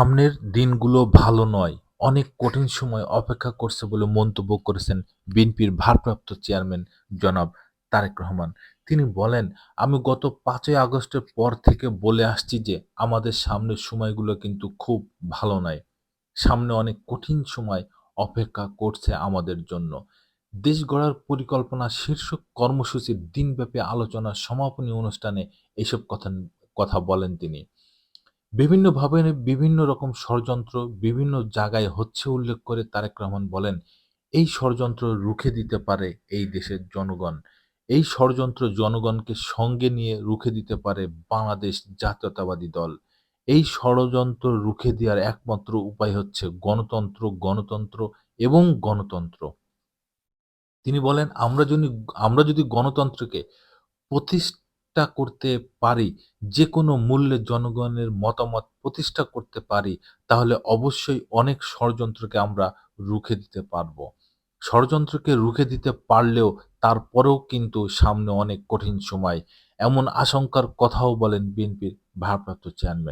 সামনের দিনগুলো ভালো নয়, অনেক কঠিন সময় অপেক্ষা করছে বলে মন্তব্য করেছেন বিএনপির ভারপ্রাপ্ত চেয়ারম্যান জনাব তারেক রহমান। তিনি বলেন, "আমি গত পাঁচই আগস্টের পর থেকে বলে আসছি যে আমাদের সামনের সময়গুলো কিন্তু খুব ভালো নয়। সামনে অনেক কঠিন সময় অপেক্ষা করছে আমাদের জন্য।" দেশ গড়ার পরিকল্পনা শীর্ষক কর্মসূচির দিনব্যাপী আলোচনার সমাপনী অনুষ্ঠানে এসব কথা কথা বলেন তিনি। বিভিন্নভাবে বিভিন্ন রকম ষড়যন্ত্র বিভিন্ন জায়গায় হচ্ছে উল্লেখ করে তারেক রহমান বলেন, "এই ষড়যন্ত্র রুখে দিতে পারে এই দেশের জনগণ। এই ষড়যন্ত্র জনগণকে সঙ্গে নিয়ে রুখে দিতে পারে বাংলাদেশ জাতীয়তাবাদী দল। এই ষড়যন্ত্র রুখে দেওয়ার একমাত্র উপায় হচ্ছে গণতন্ত্র, গণতন্ত্র এবং গণতন্ত্র।" তিনি বলেন, "আমরা যদি আমরা যদি গণতন্ত্রকে প্রতিষ্ঠা করতে পারি, যে কোনো মূল্যে জনগণের মতামত প্রতিষ্ঠা করতে পারি, তাহলে অবশ্যই অনেক ষড়যন্ত্রকে আমরা রুখে দিতে পারব। ষড়যন্ত্রকে রুখে দিতে পারলেও তারপরেও কিন্তু সামনে অনেক কঠিন সময়।" এমন আশঙ্কার কথাও বলেন বিএনপির ভারপ্রাপ্ত চেয়ারম্যান।